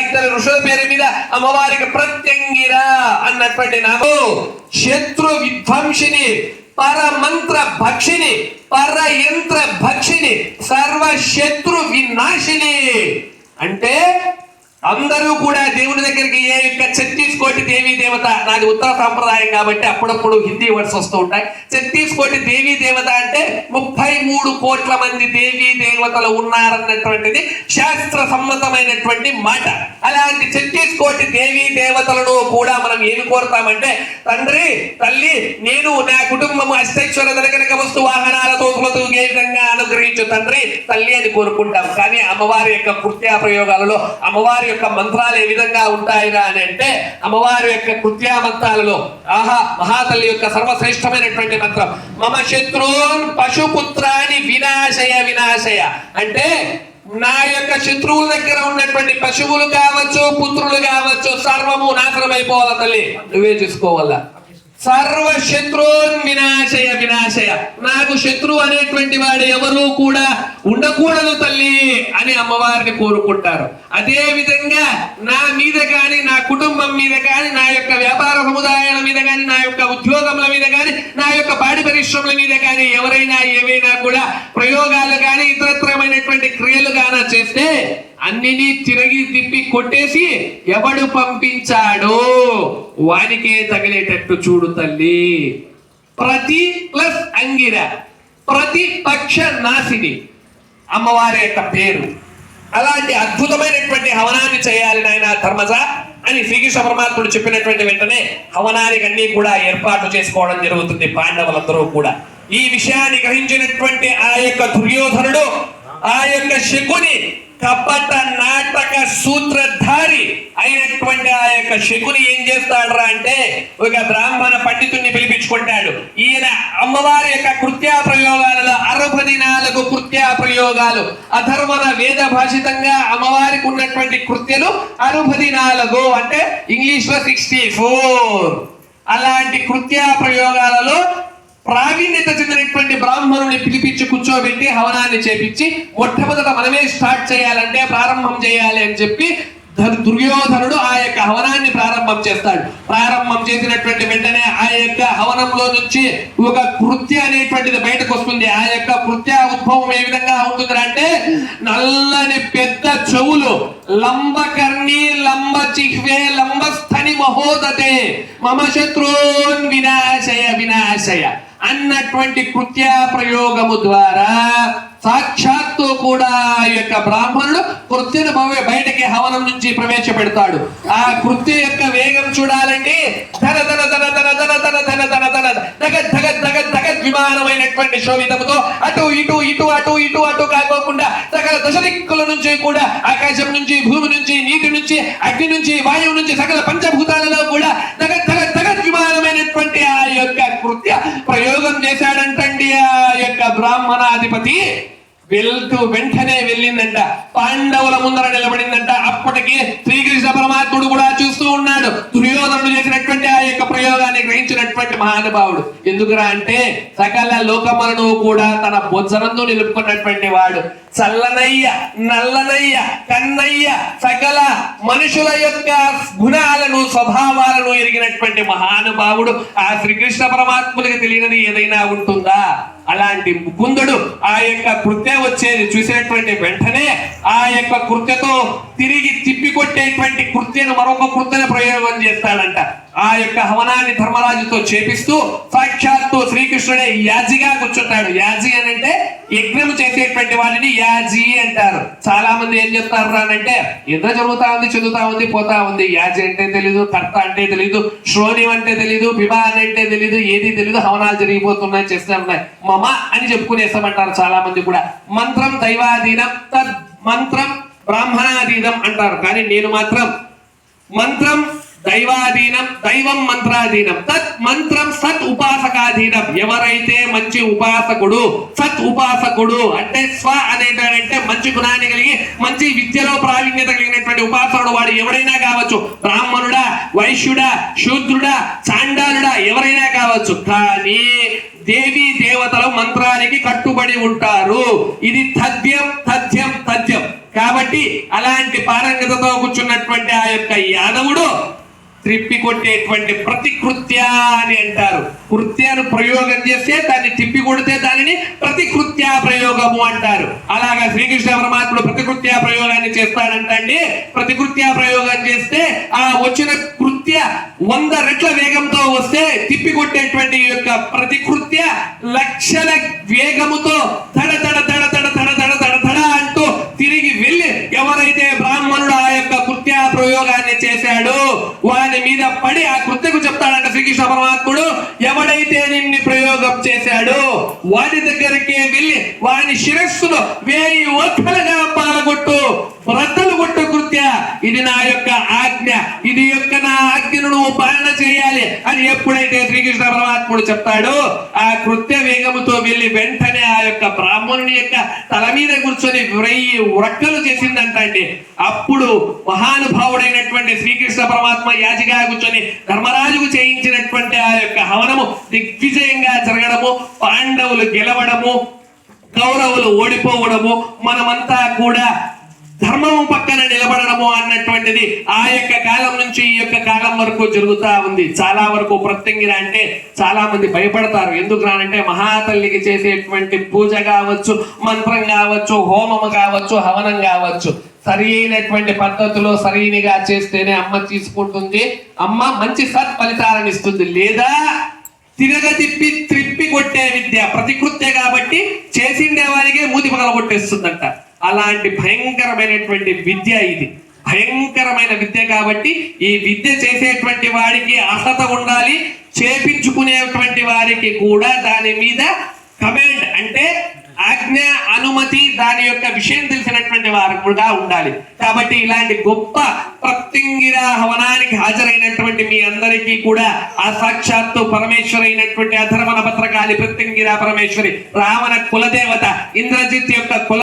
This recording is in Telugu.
ఇద్దరు ఋషుల పేరు మీద అమ్మవారికి ప్రత్యంగిర అన్నటువంటి నామం శత్రు విధ్వంసిని పరమంత్ర భక్షిని పరయంత్ర భక్షిని సర్వ శత్రు వినాశిని. అంటే అందరూ కూడా దేవుని దగ్గరికి ఏ యొక్క ఛత్తీస్కోటి దేవీ దేవత నాది ఉత్తర సాంప్రదాయం కాబట్టి అప్పుడప్పుడు హిందీ వర్డ్స్ వస్తూ ఉంటాయి. ఛత్తీస్కోటి దేవీ దేవత అంటే ముప్పై మూడు కోట్ల మంది దేవీ దేవతలు ఉన్నారన్నటువంటిది శాస్త్ర సమ్మతమైనటువంటి మాట. అలాంటి ఛత్తీస్కోటి దేవీ దేవతలను కూడా మనం ఏమి కోరుతామంటే తండ్రి తల్లి నేను నా కుటుంబం అష్టైశ్వర కనుక వస్తు వాహనాలతో ఏ విధంగా అనుగ్రహించు తండ్రి తల్లి అని కోరుకుంటాం. కానీ అమ్మవారి యొక్క కృత్యా ప్రయోగాలలో అమ్మవారి యొక్క మంత్రాలు ఏ విధంగా ఉంటాయిరా అని అంటే అమ్మవారి యొక్క కృత్యా మంత్రాలలో ఆహా మహాతల్లి యొక్క సర్వశ్రేష్టమైనటువంటి మంత్రం మమ శత్రున్ పశుపుత్రాన్ని వినాశయ వినాశయ. అంటే నా యొక్క శత్రువుల దగ్గర ఉన్నటువంటి పశువులు కావచ్చు పుత్రులు కావచ్చు సర్వము నాశనం అయిపోవాల తల్లి? నువ్వే చూసుకోవాలా? సర్వ శత్రున్ వినాశయ ఆశయ. నాకు శత్రువు అనేటువంటి వాడు ఎవరు కూడా ఉండకూడదు తల్లి అని అమ్మవారిని కోరుకుంటారు. అదే విధంగా నా మీద కానీ నా కుటుంబం మీద కానీ నా యొక్క వ్యాపార సముదాయాల మీద కానీ నా యొక్క ఉద్యోగముల మీద కానీ నా యొక్క పాడి పరిశ్రమల మీద కానీ ఎవరైనా ఏవైనా కూడా ప్రయోగాలు కానీ ఇతరత్రమైనటువంటి క్రియలు గాన చేస్తే అన్నిని తిరిగి తిప్పి కొట్టేసి ఎవడు పంపించాడో వానికే తగిలేటట్టు చూడు తల్లి. ప్రతి ప్లస్ అంగిర ప్రతిపక్ష నాశిని అమ్మవారి యొక్క పేరు. అలాంటి అద్భుతమైనటువంటి హవనాన్ని చేయాలి నాయన ధర్మజ అని శ్రీకృష్ణ పరమాత్ముడు చెప్పినటువంటి వెంటనే హవనానికి అన్ని కూడా ఏర్పాటు చేసుకోవడం జరుగుతుంది పాండవులందరూ కూడా. ఈ విషయాన్ని గ్రహించినటువంటి ఆ యొక్క దుర్యోధనుడు ఆ యొక్క శకుని కపట నాటక సూత్రధారి అయిన యొక్క శకుని ఏం చేస్తాడరా అంటే ఒక బ్రాహ్మణ పండితుడిని పిలిపించుకుంటాడు. ఈయన అమ్మవారి యొక్క కృత్యా ప్రయోగాలలో అరవై నాలుగు కృత్యా ప్రయోగాలు అధర్మన వేద భాషితంగా అమ్మవారికి ఉన్నటువంటి కృత్యలు అరవై నాలుగు అంటే ఇంగ్లీష్లో సిక్స్టీ ఫోర్. అలాంటి కృత్యా ప్రయోగాలలో ప్రావీణ్యత చెందినటువంటి బ్రాహ్మణుని పిలిపించి కూర్చోబెట్టి హవనాన్ని చేపించి మొట్టమొదట మనమే స్టార్ట్ చేయాలంటే ప్రారంభం చేయాలి అని చెప్పి దుర్యోధనుడు ఆ యొక్క హవనాన్ని ప్రారంభం చేస్తాడు. ప్రారంభం చేసినటువంటి వెంటనే ఆ యొక్క హవనంలో నుంచి ఒక కృత్య అనేటువంటిది బయటకు వస్తుంది. ఆ యొక్క కృత్య ఉద్భవం ఏ విధంగా ఉంటుంది అంటే నల్లని పెద్ద చెవులు లంబకర్ణి లంబ చిహ్వే లంబస్థని మహోదతే మమ శత్రున్ వినాశయ వినాశయ అన్నటువంటి కృత్య ప్రయోగము ద్వారా సాక్షాత్తు కూడా ఆ యొక్క బ్రాహ్మణుడు కృత్యను భవ- బయటకి హవనం నుంచి ప్రవేశపెడతాడు ఆ కృత్య యొక్క వేగం చూడాలంటే ధన ధన ధన ధన ధన ధన ధన ధన ధన ధగ ధగ ధగ ధగ విమానమైనటువంటి శోభితముతో అటు ఇటు ఇటు అటు ఇటు అటు కాకోకుండా సకల దశ దిక్కుల నుంచి కూడా ఆకాశం నుంచి భూమి నుంచి నీటి నుంచి అగ్ని నుంచి వాయువు నుంచి సకల పంచభూతాలలో కూడా ధగ ధగ ధగ విమానమైనటువంటి ఆ యొక్క కృత్య ప్రయోగం చేశాడంట ఇండియా యొక్క బ్రాహ్మణాధిపతి వెళ్తూ వెంటనే వెళ్ళిందంట. పాండవుల ముందర నిలబడిందంట. అప్పటికి శ్రీకృష్ణ పరమాత్ముడు కూడా చూస్తూ ఉన్నాడు. దుర్యోధనుడు చేసినటువంటి ఆ యొక్క ప్రయోగాన్ని గ్రహించినటువంటి మహానుభావుడు. ఎందుకురా అంటే సకల లోకములను కూడా తన బొజ్జనందు నిలుపుకున్నటువంటి వాడు. చల్లనయ్య నల్లనయ్య కన్నయ్య సకల మనుషుల యొక్క గుణాలను స్వభావాలను ఎరిగినటువంటి మహానుభావుడు. ఆ శ్రీకృష్ణ పరమాత్ముడికి తెలియనిది ఏదైనా ఉంటుందా? అలాంటి ముకుందుడు ఆ యొక్క కృత్య వచ్చేది చూసినటువంటి వెంటనే ఆ యొక్క కృత్యతో తిరిగి తిప్పి కొట్టేటువంటి కృత్యను మరొక కృత్యను ప్రయోగం చేస్తాడంట. ఆ యొక్క హవనాన్ని ధర్మరాజుతో చేపిస్తూ సాక్షాత్తు శ్రీకృష్ణుడే యాజిగా కూర్చుంటాడు. యాజి అని అంటే యజ్ఞం చేసేటువంటి వాడిని యాజి అంటారు. చాలా మంది ఏం చెప్తారు అంటే ఏదో జరుగుతా ఉంది చదువుతా ఉంది పోతా ఉంది. యాజి అంటే తెలీదు కర్త అంటే తెలీదు శ్రోణి అంటే తెలీదు అని అంటే తెలీదు ఏది తెలీదు హవనాలు జరిగిపోతున్నాయి చేస్తున్నాయి మమ అని చెప్పుకునేస్తామంటారు చాలా మంది కూడా. మంత్రం దైవాధీనం తద్ మంత్రం బ్రాహ్మణాధీనం అంటారు. కానీ నేను మాత్రం మంత్రం దైవాధీనం దైవం మంత్రాధీనం. తత్ మంత్రం సత్ ఉపాసకాధీనం. ఎవరైతే మంచి ఉపాసకుడు సత్ ఉపాసకుడు అంటే స్వ అనేటంటే మంచి గుణాన్ని కలిగి మంచి విద్యలో ప్రావీణ్యత కలిగినటువంటి ఉపాసకుడు వాడు ఎవరైనా కావచ్చు. బ్రాహ్మణుడా వైశ్యుడా శూద్రుడా చాండాలుడా ఎవరైనా కావచ్చు. కానీ దేవీ దేవతల మంత్రానికి కట్టుబడి ఉంటారు. ఇది తథ్యం తథ్యం తథ్యం. కాబట్టి అలాంటి పారంగతతో కూర్చున్నటువంటి ఆ యొక్క యాదవుడు త్రిప్పి కొట్టేటువంటి ప్రతికృత్య అని అంటారు. కృత్యాను ప్రయోగం చేస్తే దాన్ని తిప్పి కొడితే దానిని ప్రతికృత్య ప్రయోగము అంటారు. అలాగా శ్రీకృష్ణ పరమాత్ముడు ప్రతికృత్య ప్రయోగాన్ని చేస్తాడంటండి. ప్రతికృత్య ప్రయోగం చేస్తే ఆ వచ్చిన కృత్య వంద రెట్ల వేగంతో వస్తే తిప్పి కొట్టేటువంటి యొక్క ప్రతికృత్య లక్షల వేగముతో తడ తడ తడ తడ తడ అంటూ తిరిగి వెళ్ళి ఎవరైతే బ్రాహ్మణుడు ఆ యొక్క కృత్య ప్రయోగాన్ని చేశాడో వాని మీద పడి ఆ కృత్యకు చెప్తాడంట శ్రీకృష్ణ పరమాత్ముడు ఎవడైతే నిన్ను ప్రయోగం చేశాడు. వాడి దగ్గరికి వెళ్ళి వాని శిరస్సులో వేయి ఒక్కలుగా పాలగొట్టు రద్దలు కొట్టు కృత్య. ఇది నా యొక్క ఆజ్ఞ. ఇది యొక్క నా ఆజ్ఞను నువ్వు పాలన చేయాలి అని ఎప్పుడైతే శ్రీకృష్ణ పరమాత్ముడు చెప్తాడో ఆ కృత్య వేగముతో వెళ్ళి వెంటనే ఆ యొక్క బ్రాహ్మణుని యొక్క తల మీద కూర్చొని వెయ్యి ఉరక్కలు చేసిందంటండి. అప్పుడు మహానుభావుడైనటువంటి శ్రీకృష్ణ పరమాత్మ యాజిగా కూర్చొని ధర్మరాజుకు చేయించినటువంటి ఆ యొక్క హవనము దిగ్విజయంగా జరగడము పాండవులు గెలవడము కౌరవులు ఓడిపోవడము మనమంతా కూడా ధర్మము పక్కన నిలబడడము అన్నటువంటిది ఆ యొక్క కాలం నుంచి ఈ యొక్క కాలం వరకు జరుగుతా ఉంది. చాలా వరకు ప్రత్యంగిర అంటే చాలా మంది భయపడతారు. ఎందుకు రానంటే మహాతల్లికి చేసేటువంటి పూజ కావచ్చు మంత్రం కావచ్చు హోమము కావచ్చు హవనం కావచ్చు. సరి అయినటువంటి పద్ధతిలో సరైనగా చేస్తేనే అమ్మ తీసుకుంటుంది. అమ్మ మంచి సత్ఫలితాలను ఇస్తుంది. లేదా తిరగతిప్పి త్రిప్పి కొట్టే విద్య ప్రతికృత్య కాబట్టి చేసిండే వారికే మూతి పగల కొట్టేస్తుందంట. అలాంటి భయంకరమైనటువంటి విద్య ఇది. భయంకరమైన విద్య కాబట్టి ఈ విద్య చేసేటువంటి వాడికి అర్హత ఉండాలి చేపించుకునేటువంటి వారికి కూడా దాని మీద కమాండ్ అంటే ఆజ్ఞ అనుమతి దాని యొక్క విషయం తెలిసినటువంటి వారు కూడా ఉండాలి. కాబట్టి ఇలాంటి గొప్ప ప్రత్యంగిర హవనానికి హాజరైనటువంటి మీ అందరికీ కూడా ఆ సాక్షాత్తు పరమేశ్వరి అయినటువంటి అధర్మణ పత్రకాలి ప్రత్యంగిర పరమేశ్వరి రావణ కులదేవత ఇంద్రజిత్ యొక్క కుల